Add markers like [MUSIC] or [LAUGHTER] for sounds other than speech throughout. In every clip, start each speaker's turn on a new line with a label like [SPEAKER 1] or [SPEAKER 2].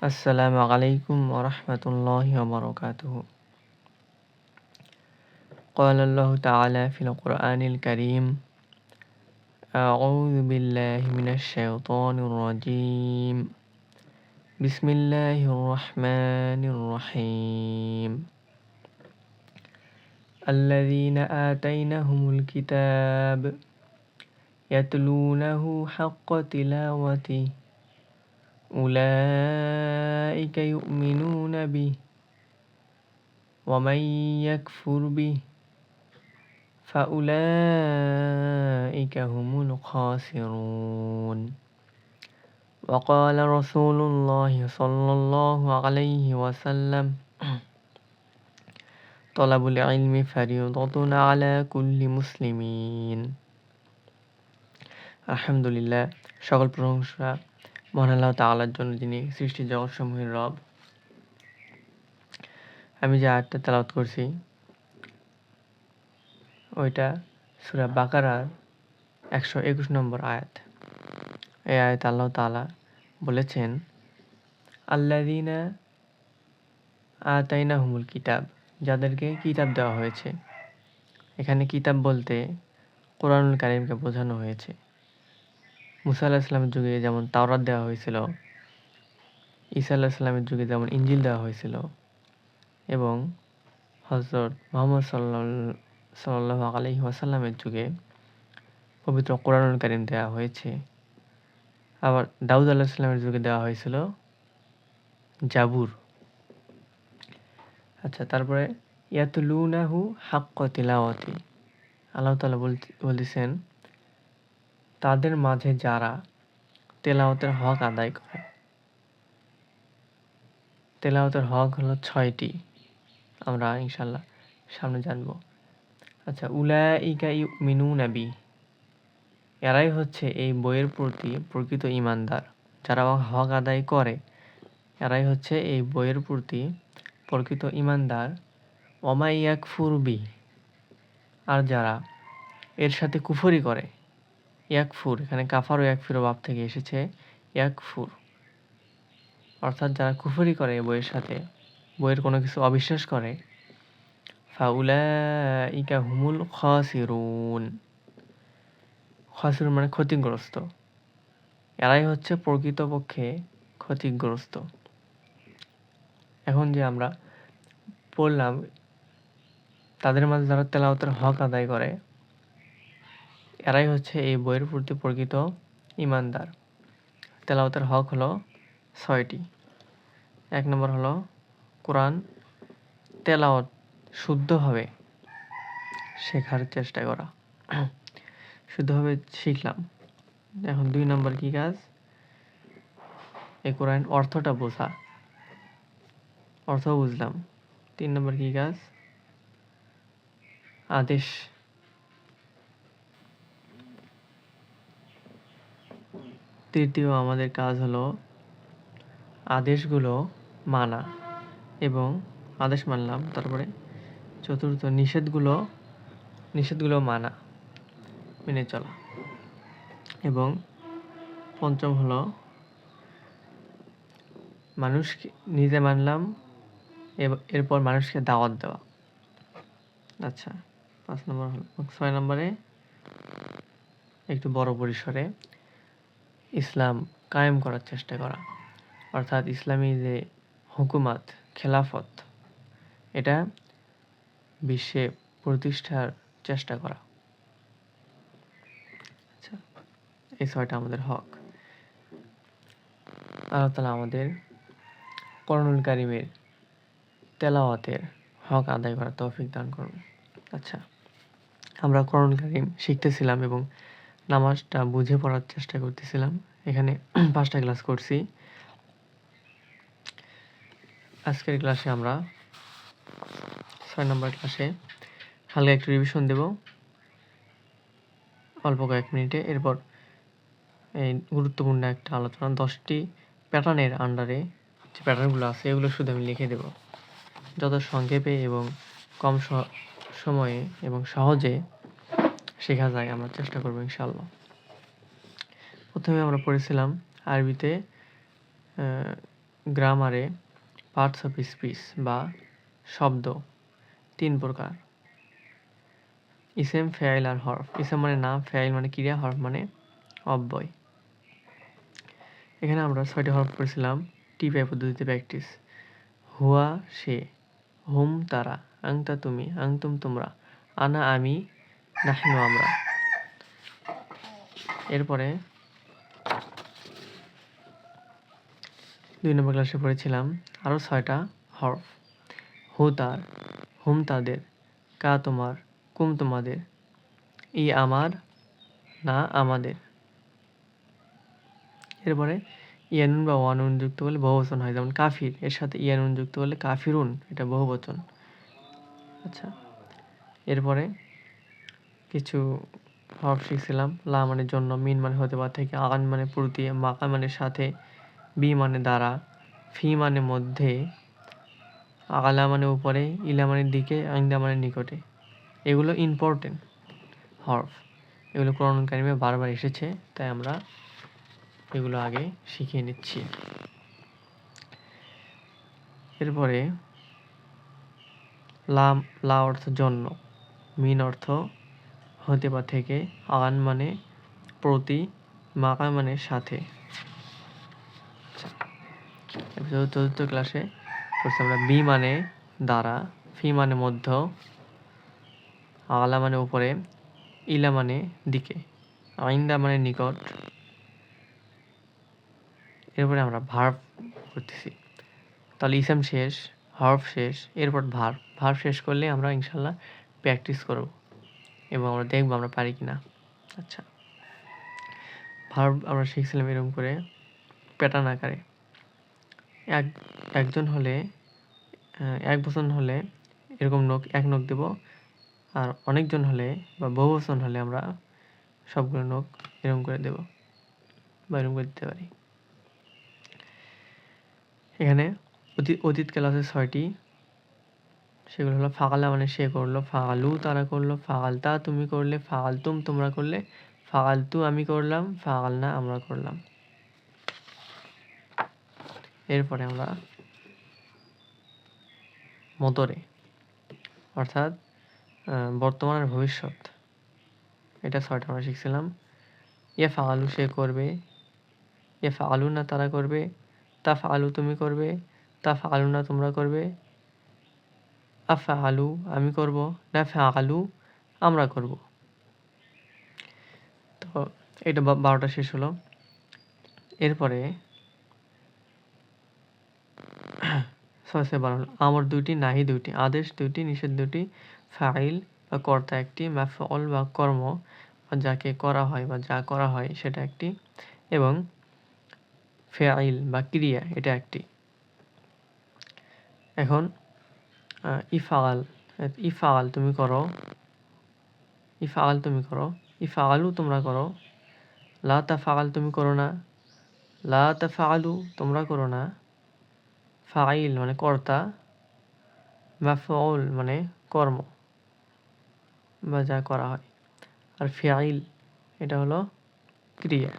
[SPEAKER 1] السلام عليكم ورحمة الله وبركاته. قال الله تعالى في القرآن الكريم أعوذ بالله من الشيطان الرجيم. بسم الله الرحمن الرحيم. الذين آتيناهم الكتاب يتلونه حق تلاوته أولئك يؤمنون به ومن يكفر به فأولئك هم الخاسرون وقال رسول الله صلى الله عليه وسلم طلب العلم فريضة على كل مسلمين আলহামদুলিল্লাহ সকল প্রশংসা মহান আল্লাহ জন্য যিনি সৃষ্টি জগৎ সমূহের রব। আমি যে আয়াতটা তেলাওয়াত করছি, ওইটা সুরা বাকারার একশো একুশ নম্বর আয়াত। এই আয়াত আল্লাহ তাআলা বলেছেন আল্লাদিনা আতাইনা হুমুল কিতাব যাদেরকে কিতাব দেওয়া হয়েছে। এখানে কিতাব বলতে কোরআনুল কারিমকে বোঝানো হয়েছে। মুসা আল্লাহ ইসলামের যুগে যেমন তাওরাত দেওয়া হয়েছিল, ঈসা আল্লাহ ইসলামের যুগে যেমন ইঞ্জিল দেওয়া হয়েছিল এবং হজরত মোহাম্মদ সাল্লা সাল্লাহ আলহি ওয়াসাল্লামের যুগে পবিত্র কোরআনুল কারিম দেওয়া হয়েছে। আবার দাউদ আল্লাহ ইসলামের যুগে দেওয়া হয়েছিল জাবুর। আচ্ছা তারপরে ইয়াতুলুনাহু হাক্ক তিলাওয়াতি। আল্লাহ তালা বলতেছেন তাদের মাঝে যারা তেলাওয়াতের হক আদায় করে। তেলাওয়াতের হক হলো ছয়টি। আমরা ইনশাল্লাহ সামনে জানব। আচ্ছা উলা ইকা মিনু নাবি এরাই হচ্ছে এই বইয়ের প্রতি প্রকৃত ইমানদার। যারা হক আদায় করে, এরাই হচ্ছে এই বইয়ের প্রতি প্রকৃত ইমানদার। অমাইয়াক ফুরবি আর যারা এর সাথে কুফরি করে ইয়াকফুর, এখানে কাফার ও ইয়াকফির বাপ থেকে এসেছে ইয়াকফুর। অর্থাৎ যারা কুফরি করে বইয়ের সাথে, বইয়ের কোনো কিছু অবিশ্বাস করে ফাউলা ইকা হুমুল খাসিরুন। খাসিরুন মানে ক্ষতিগ্রস্ত। এরাই হচ্ছে প্রকৃতপক্ষে ক্ষতিগ্রস্ত। এখন যে আমরা পড়লাম, তাদের মাঝে যারা তেলাওতের হক আদায় করে এরাই হচ্ছে এই বইয়ের প্রতি প্রকৃত ইমানদার। তেলাওতের হক হলো ছয়টি। এক নম্বর হলো কোরআন তেলাওত শুদ্ধভাবে শেখার চেষ্টা করা। শুদ্ধভাবে শিখলাম। এখন দুই নম্বর কি কাজ? এই কোরআন অর্থটা বোঝা। অর্থ বুঝলাম। তিন নম্বর কি কাজ? আদেশ তৃতীয় আমাদের কাজ হলো আদেশগুলো মানা এবং আদেশ মানলাম, তারপরে চতুর্থ নিষেধগুলো নিষেধগুলো মানা, মেনে চলা। এবং পঞ্চম হলো মানুষকে, নিজে মানলাম এরপর মানুষকে দাওয়াত দেওয়া। আচ্ছা পাঁচ নম্বর হলো, ছয় নম্বরে, একটু বড় পরিসরে ইসলাম কায়েম করার চেষ্টা করা। অর্থাৎ ইসলামী যে হুকুমাত, খেলাফত, এটা বিশ্বে প্রতিষ্ঠার চেষ্টা করা। আচ্ছা এই ছয়টা আমাদের হক। আল্লাহ তালা আমাদের করণুল কারিমের তেলাওয়াতের হক আদায় করার তৌফিক দান করুন। আচ্ছা আমরা করণুল কারিম শিখতেছিলাম এবং নামাজটা বুঝে পড়ার চেষ্টা করতেছিলাম। এখানে [CLEARS THROAT] পাঁচটা ক্লাস করছি। আজকের ক্লাসে আমরা ছয় নম্বর ক্লাসে হালকা একটু রিভিশন দেব। অল্প কয়েক মিনিটে। এরপর এই গুরুত্বপূর্ণ একটা আলোচনা, দশটি প্যাটার্নের আন্ডারে যে প্যাটার্নগুলো আছে, এগুলো শুধু আমি লিখে দেব। যত সংক্ষেপে এবং কম সময়ে এবং সহজে শেখা যায় আমরা চেষ্টা করব ইনশাল্লাহ প্রথমে আমরা পড়েছিলাম আরবিতে গ্রামারে পার্টস অফ স্পিচ বা শব্দ, তিন প্রকার। ইসেম ফেয়াইল আর হরফ ইসেম মানে নাম ফেয়াইল মানে ক্রিয়া হরফ মানে অব্যয়। এখানে আমরা ছয়টি হরফ করেছিলাম টিপাই পদ্ধতিতে প্র্যাকটিস হুয়া, সে, হুম, তারা, আংতা, তুমি, আংতুম, তোমরা, আনা, আমি নাহনু আমরা। এরপরে দুই নম্বর ক্লাসে পড়েছিলাম আরও ছয়টা হরফ। হু তার, হুম তাদের, কা তোমার, কুম তোমাদের, ই আমার, না আমাদের। এরপরে ইয়ানুন বা ওয়ানুন যুক্ত করলে বহুবচন হয়, যেমন কাফির, এর সাথে ইয়ানুন যুক্ত করলে কাফিরুন, এটা বহুবচন। আচ্ছা এরপরে কিছু হরফ শিখছিলাম। লা মানে জন্য, মিন মানে হতে পারে থেকে আন মানে প্রতি মাকা মানে সাথে, বি মানে দ্বারা, ফি মানে মধ্যে, আলা মানে উপরে, ইলা মানে দিকে, আইন্দা মানে নিকটে। এগুলো ইম্পর্টেন্ট হরফ এগুলো কোরআন কারিমে বারবার এসেছে, তাই আমরা এগুলো আগে শিখিয়ে নিচ্ছি। এরপরে লাম লা অর্থ জন্য, মিন অর্থ হতে বা থেকে আন মানে প্রতি মাকা মানে সাথে। আচ্ছা, চতুর্থ ক্লাসে আমরা বি মানে দ্বারা ফি মানে মধ্য আলা মানে উপরে ইলা মানে দিকে আইন্দা মানে নিকট। এরপরে আমরা ভার্ব করতেছি। তাহলে ইসাম শেষ হরফ শেষ এরপর ভার্ব। ভার্ব শেষ করলে আমরা ইনশাল্লাহ প্র্যাকটিস করব। এবং আমরা দেখব আমরা পারি কি না আচ্ছা। ভার্ব আমরা শিখছিলাম এরকম করে প্যাটার্ন আকারে। এক, একজন হলে এক বচন হলে এরকম নখ এক নখ দেব। আর অনেকজন হলে বা বহু বচন হলে আমরা সবগুলো নখ এরকম করে দেব বা এরকম করে দিতে পারি। এখানে অতীত অতীতকাল আছে ছয়টি সেগুলো হলো ফাগালা মানে সে করল, ফাগালু তারা করল, ফাগালতা তুমি করলে, ফাগালতুম তোমরা করলে, ফাগালতু আমি করলাম, ফাগালনা আমরা করলাম। এরপরে আমরা মতরে অর্থাৎ বর্তমানের ভবিষ্যৎ। এটা ছয়টা আমরা শিখছিলাম। ইয়ে ফাগালু সে করবে ইয়ে ফাগালু না তারা করবে, তা ফালু তুমি করবে, তা ফালু না তোমরা করবে আফা আলু আমি করব। না ফা আলু আমরা করব। তো এটা বারোটা শেষ হলো। এরপরে ছয় বারো হলো। আমার দুইটি, নাহি দুইটি, আদেশ দুইটি, নিষেধ দুটি ফাইল বা কর্তা একটি ম্যাফল বা কর্ম যাকে করা হয় বা যা করা হয় সেটা একটি এবং ফেআইল বা ক্রিয়া এটা একটি। এখন ইফাল ইফাল তুমি করো। ইফাল তুমি করো। ইফালু তোমরা করো। লা ফাগাল তুমি করো না। লা ফাগালু তোমরা করো না। ফাইল মানে কর্তা। মাফউল মানে কর্ম। বা যা করা হয়। আর ফেআইল এটা হলো ক্রিয়া।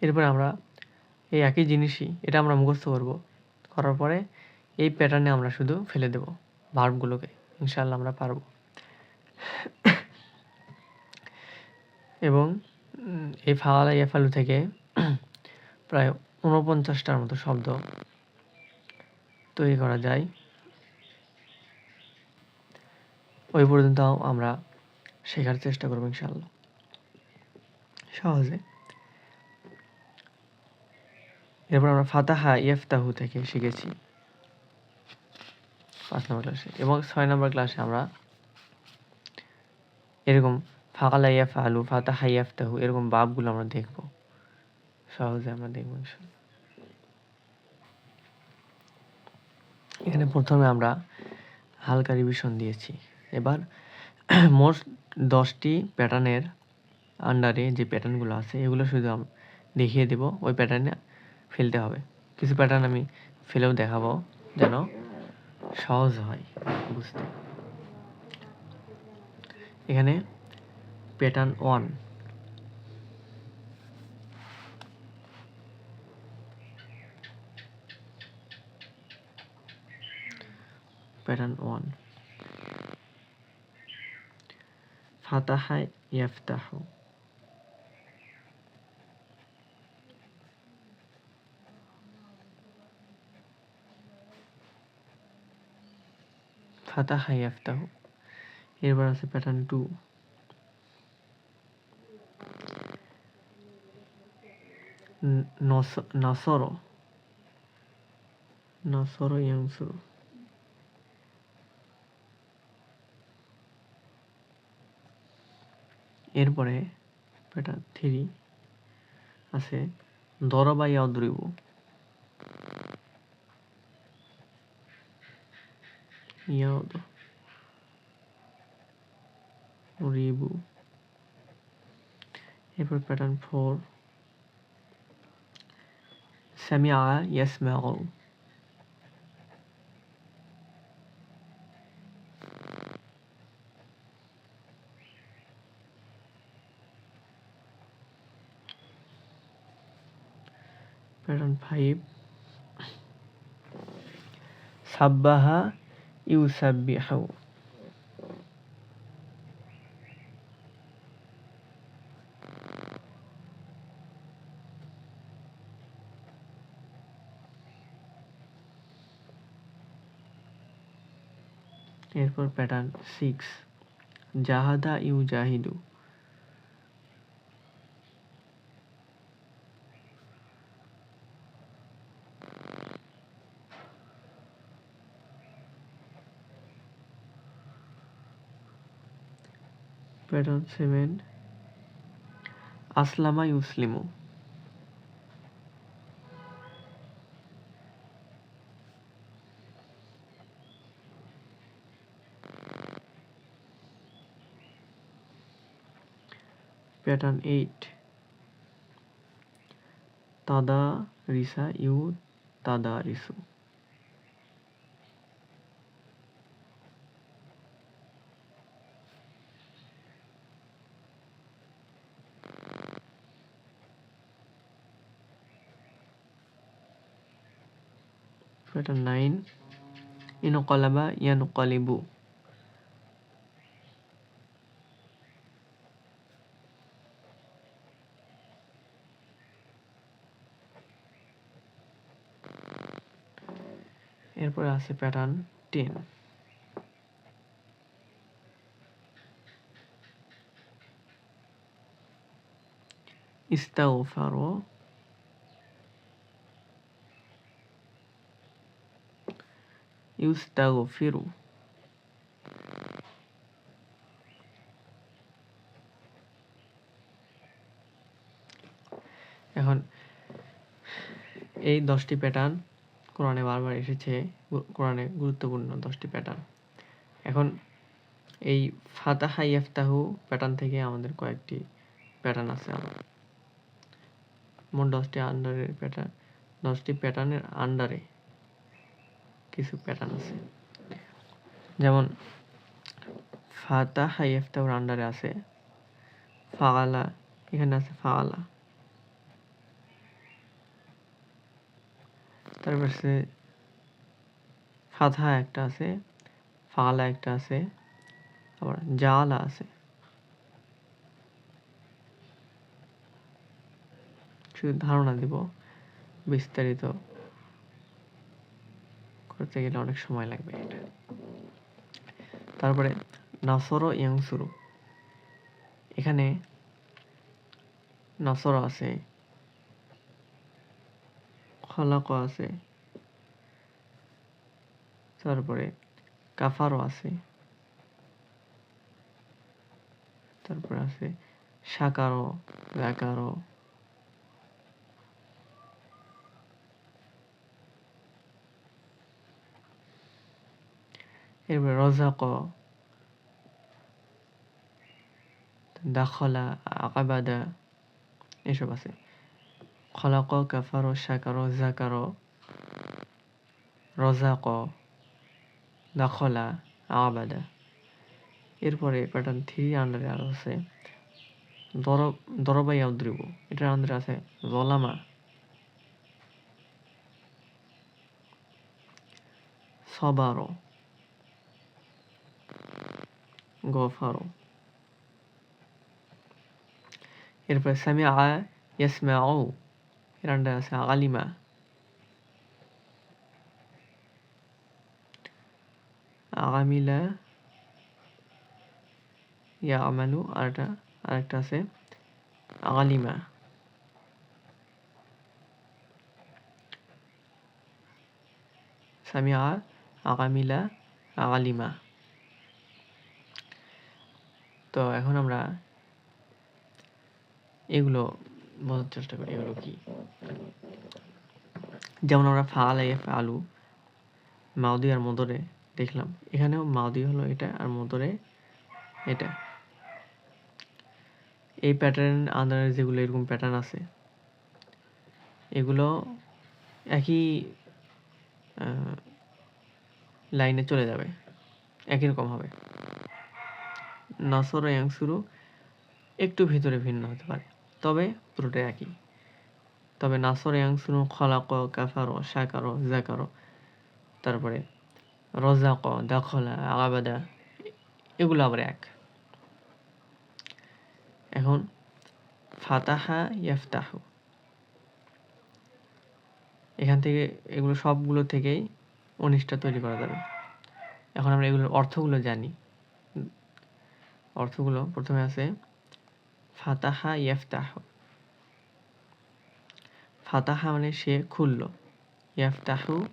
[SPEAKER 1] এরপরে আমরা এই একই জিনিসই, এটা আমরা মুখস্থ করব। করার পরে এই প্যাটার্নে আমরা শুধু ফেলে দেব। ভার্বগুলোকে ইনশাল্লাহ আমরা পারব। এবং এই ফালা ইয়াফালু থেকে প্রায় ঊনপঞ্চাশটার মতো শব্দ তৈরি করা যায়। ওই পর্যন্ত আমরা শেখার চেষ্টা করব ইনশাল্লাহ সহজে। এরপর আমরা ফাতাহা ইয়েফতাহু থেকে শিখেছি। পাঁচ নম্বর ক্লাসে এবং ছয় নম্বর ক্লাসে আমরা এরকম ফাকালা ইয়াফ আলু ফাতাহা ইয়াফতাহু এরকম বাপগুলো আমরা দেখব। সহজে আমরা দেখব এখানে প্রথমে আমরা হালকা রিভিশন দিয়েছি। এবার [CLEARS THROAT] মোট দশটি প্যাটার্নের আন্ডারে যে প্যাটার্নগুলো আছে, এগুলো শুধু দেখিয়ে দেব। ওই প্যাটার্নে ফেলতে হবে। কিছু প্যাটার্ন আমি ফেলেও দেখাবো যেন সহজ হয় বুঝতে। এখানে প্যাটার্ন ওয়ান প্যাটার্ন ওয়ান ফাতাহায় ইয়াফতাহু। ফাতাহা ইয়াফতাহু এরপর আছে প্যাটার্ন টু নসর। নসর ইয়াংসুর এরপরে প্যাটার্ন থ্রি আছে দরবা ইয়াদ্রিবু। ইয়াদ রিবু এরপর প্যাটার্ন ফোর সামিয়া ইয়াসমাউ প্যাটার্ন ফাইভ সাব্বাহা ইউসাব্বিহু এরপর প্যাটার্ন সিক্স জাহাদা ইউ জাহিদু প্যাটার্ন সেভেন আসলামা ইউসলিমু প্যাটার্ন এইট তাদা রিসা ইউ তাদা রিসু প্যাটার্ন নাইন ইনকলাবা ইয়ানকলিবু এরপরে আছে প্যাটার্ন টেন ইস্তাগফারু ইউস্তাগফিরু এখন এই দশটি প্যাটার্ন কোরআনে বারবার এসেছে কোরআনে গুরুত্বপূর্ণ দশটি প্যাটার্ন এখন এই ফাতাহা ইয়াফতাহু প্যাটার্ন থেকে আমাদের কয়েকটি প্যাটার্ন আছে। আবার মোট দশটি আন্ডারের প্যাটার্ন দশটি প্যাটার্নের আন্ডারে কিছু প্যাটার্ন আছে। যেমন, ফাতাহা ইয়াফতাহুর আন্ডারে আছে। ফাগালা এখানে আছে ফাগালা তারপর আছে ফাথা একটা আছে, ফালা একটা আছে, আবার জালা আছে। শুধু ধারণা দিব, বিস্তারিত করতে গেলে অনেক সময় লাগবে এটা। তারপরে নাসর ইয়াংসুরু। এখানে নাসর আছে, খলাকও আছে, তারপরে কাফারও আছে, তারপরে আছে সাকারও রাকারও এরপরে রজাক দাখলা, আকাবাদা এসব আছে। খলাক কাফার শাকার জাকার রজাক দাখলা আবাদা এরপরে প্যাটার্ন থ্রি আন্ডারে আরও আছে। দরব দরবাই আউদ্রিব এটার আন্ডারে আছে জলামা। সবারো গফারো এরপরে সামিআ ইয়াসমাউ এর আন্ডারে আছে আলিমা আমিলা ইয়া আমালু আরেকটা আরেকটা আছে আলিমা সামিয়া আগামিলা আলিমা তো এখন আমরা এগুলো বোঝার চেষ্টা করি, এগুলো কি? যেমন আমরা ফাল এফ আলু, মাউদি আর মদরে দেখলাম। এখানেও মাউদি হলো এটা আর মদরে এটা। এই প্যাটার্ন আন্ডারে যেগুলো, এরকম প্যাটার্ন আছে, এগুলো একই লাইনে চলে যাবে, একই রকম হবে। নাসর ও শুরু একটু ভিতরে ভিন্ন হতে পারে, তবে পুরোটা একই। তবে নাসর শুরু খলাক, কাফারো, শাকারো, জাকারো, তারপরে রজাক, দাখলা আগাবাদা এগুলো আবার এক। এখন ফাতাহা ইয়াফতাহু। এখান থেকে এগুলো সবগুলো থেকেই উনিশটা তৈরি করা যাবে। এখন আমরা এগুলোর অর্থগুলো জানি। অর্থগুলো প্রথমে আছে, ফাতাহা ইয়াফতাহ। ফাতাহা মানে সে খুলল। ইয়াফতাহু,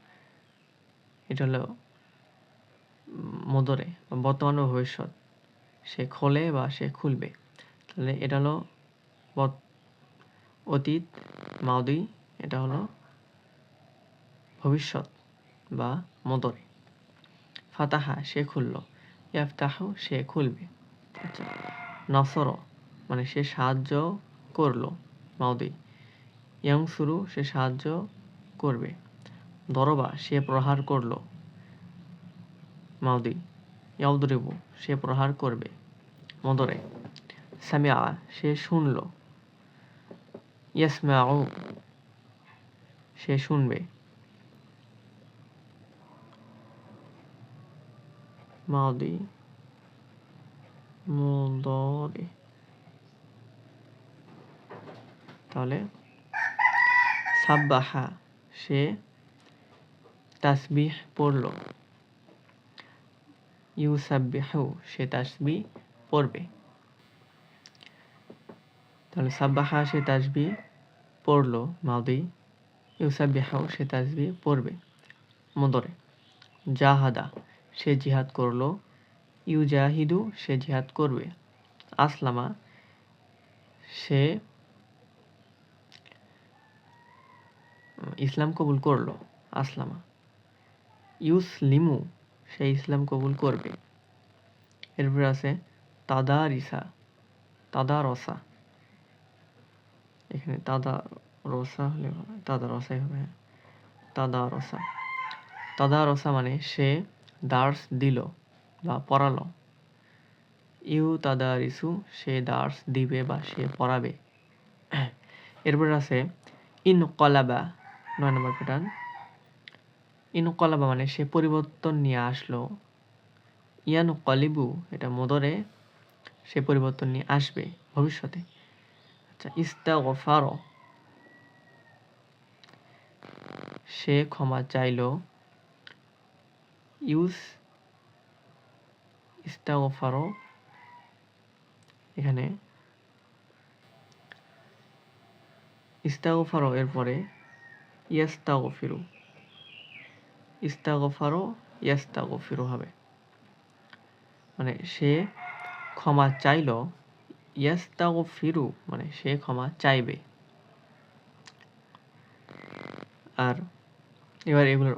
[SPEAKER 1] এটা হলো মদরে, বর্তমান ভবিষ্যৎ। সে খোলে বা সে খুলবে। তাহলে এটা হলো অতীত, মাউদি, এটা হলো ভবিষ্যৎ বা মদরে। ফাতাহা, সে খুলল। ইয়াফতাহু, সে খুলবে। আচ্ছা নসর মানে সে সাহায্য করল, মাউদি। ইয়ং শুরু সে সাহায্য করবে। দরবা সে প্রহার করল, মাউদি। ইয়াউদরিবু সে প্রহার করবে, মদরে। সামিয়া সে শুনল, ইয়াসমাউ সে শুনবে। মাদি মুদরি তাহলে সাব্বাহা, সে তাসবিহ পড়ল। ইউসাব্বিহু, সে তাসবি পড়বে। তাহলে সাব্বাহা, সে তাসবি পড়ল। মাদি ইউসাব্বিহাউ সে তাসবি পড়বে। মুদরে জাহাদা, সে জিহাদ করল। ইউজাহিদু, সে জিহাদ করবে। আসলামা, সে ইসলাম কবুল করল। আসলামা, ইউসলিমু, সে ইসলাম কবুল করবে। এরপর আছে তাদা রিসা তাদা রসা এখানে তাদা রসা হলে তাদা রসাই হবে হ্যাঁ। তাদা রসা তাদা রসা মানে সে দার্স দিল। বা পড়ালো। ইউ তাদারিসু, সে দার্স দিবে বা সে পড়াবে। এরপর আছে ইন কলাবা নয় নম্বর প্যাটার্ন। ইন কলাবা মানে সে পরিবর্তন নিয়ে আসলো। ইয়ানু কলিবু এটা মদরে, সে পরিবর্তন নিয়ে আসবে ভবিষ্যতে। আচ্ছা ইস্তা গফার সে ক্ষমা চাইল। ইউস ইস্তাগফারো এখানে। ইস্তাগফারো এরপরে ইয়াস্তাগফিরু। ইস্তাগফারো ইয়াস্তাগফিরু হবে। মানে সে ক্ষমা চাইল, ইয়াস্তাগফিরু মানে সে ক্ষমা চাইবে। আর এবার এগুলোর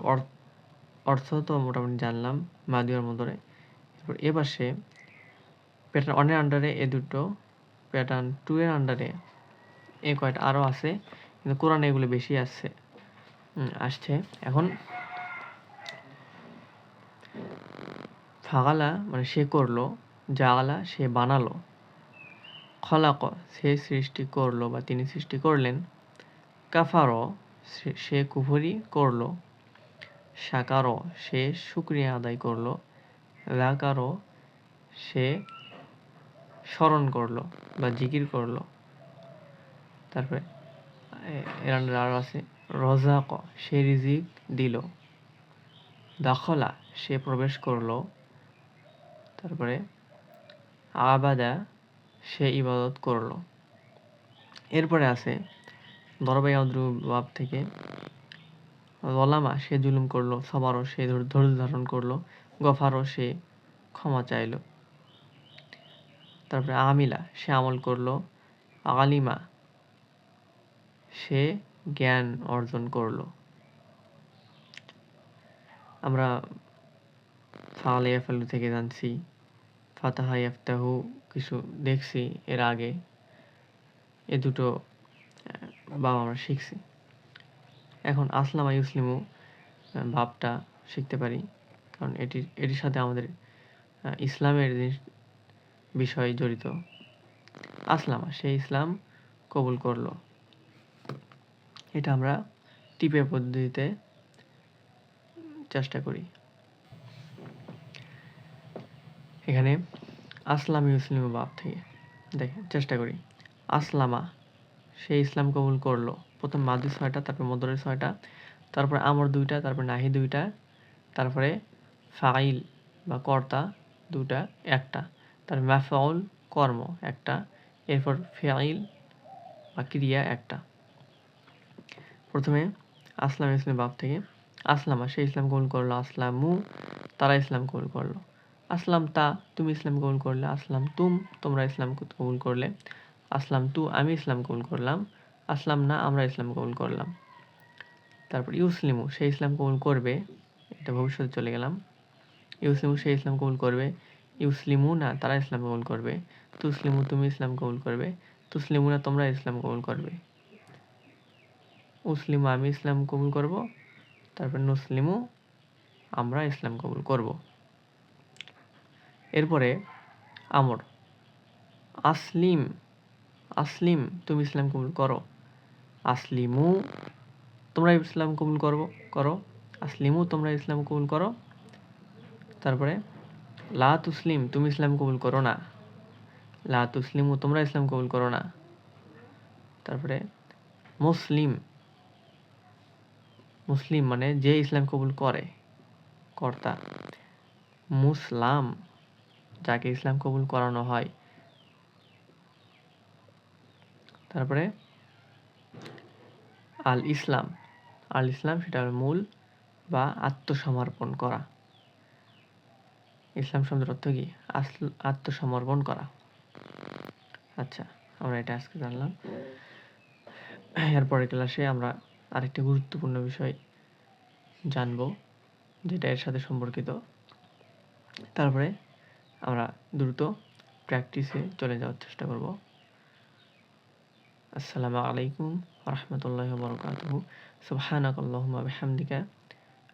[SPEAKER 1] অর্থ তো মোটামুটি জানলাম মাদিয়ার মধ্যে এবার এ পাশে প্যাটার্ন ওয়ানের আন্ডারে এ দুটো প্যাটার্ন টু এর আন্ডারে এ কয়টা আরও আছে, কিন্তু কোরআনে এগুলো বেশি আসছে আসছে। এখন ফাগালা মানে সে করল, জাগালা সে বানালো। খলাক, সে সৃষ্টি করল বা তিনি সৃষ্টি করলেন। কাফারো সে কুফরি করল। সাকারো, সে শুক্রিয়া আদায় করল। রাকারো সে স্মরণ করল বা জিকির করল। তারপরে এর আন্ডারে আরও আছে, রজাক, সে রিজিক দিল। দখলা, সে প্রবেশ করল। তারপরে, আবাদা, সে ইবাদত করল। এরপরে আছে দরবাই থেকে, ওলামা, সে জুলুম করল, সবারও সে ধৈর্য ধারণ করল। গফারও সে ক্ষমা চাইল। তারপরে আমিলা সে আমল করল, আলিমা সে জ্ঞান অর্জন করল। আমরা ফালে এফালু থেকে জানছি, ফাতাহা ইফতাহু কিছু দেখছি এর আগে। এ দুটো বাবা আমরা শিখছি। এখন আসলামা ইউসলিমু ভাবটা শিখতে পারি। কারণ এটির এটির সাথে আমাদের ইসলামের বিষয় জড়িত। আসলামা সে ইসলাম কবুল করল। এটা আমরা টিপের পদ্ধতিতে চেষ্টা করি। এখানে আসলাম ইউসলিম বাপ থেকে, দেখেন, চেষ্টা করি। আসলামা, সে ইসলাম কবুল করল। প্রথম মাদি ছয়টা, তারপর মদরের ছয়টা, তারপর আমর দুইটা, তারপর নাহি দুইটা, তারপরে ফাইল বা কর্তা দুটা, একটা। তার ম্যাফাউল কর্ম একটা, এরপর ফাইল বা ক্রিয়া একটা। প্রথমে আসলাম ইসলাম বাপ থেকে। আসলামা সে ইসলাম কবুল করল। আসলামু, তারা ইসলাম কবুল করল। আসলাম তা, তুমি ইসলাম কবুল করলে। আসলাম তুম, তোমরা ইসলাম কবুল করলে। আসলাম তু, আমি ইসলাম কবুল করলাম। আসলাম না, আমরা ইসলাম কবুল করলাম। তারপর ইউসলিমু, সে ইসলাম কবুল করবে। এটা ভবিষ্যতে চলে গেলাম। ইউসলিমু সে ইসলাম কবুল করবে, ইউসলিমু না, তারা ইসলাম কবুল করবে, তুসলিমু তুমি ইসলাম কবুল করবে, তুসলিমু না, তোমরা ইসলাম কবুল করবে। মুসলিম আমি ইসলাম কবুল করব, তারপর নুসলিমু আমরা ইসলাম কবুল করব। এরপরে আমর, আসলিম আসলিম তুমি ইসলাম কবুল করো, আসলিমু তোমরা ইসলাম কবুল করব, করো, আসলিমু তোমরা ইসলাম কবুল করো তারপরে, লা তুসলিম, তুমি ইসলাম কবুল করো না। লা তুসলিমু, তোমরা ইসলাম কবুল করো না। তারপরে, মুসলিম মুসলিম মানে যে ইসলাম কবুল করে, কর্তা। মুসলাম, যাকে ইসলাম কবুল করানো হয়। তারপরে আল ইসলাম আল ইসলাম সেটা মূল বা আত্মসমর্পণ করা। ইসলাম শব্দের অর্থ কি? আত্মসমর্পণ করা। আচ্ছা আমরা এটা আজকে জানলাম। এরপরের ক্লাসে আমরা আরেকটি গুরুত্বপূর্ণ বিষয় জানব, যেটা এর সাথে সম্পর্কিত। তারপরে আমরা দ্রুত প্র্যাকটিসে চলে যাওয়ার চেষ্টা করব। আসসালামু আলাইকুম রহমতুল্লাহ বরকাতুহ সুবহানাক আল্লাহুম্মা বিহামদিকা।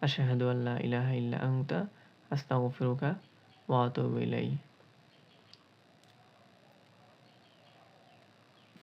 [SPEAKER 1] আশহাদু আল্লা ইলাহা ইল্লা আনতা। আস্তাগফিরুকা 我都 từ.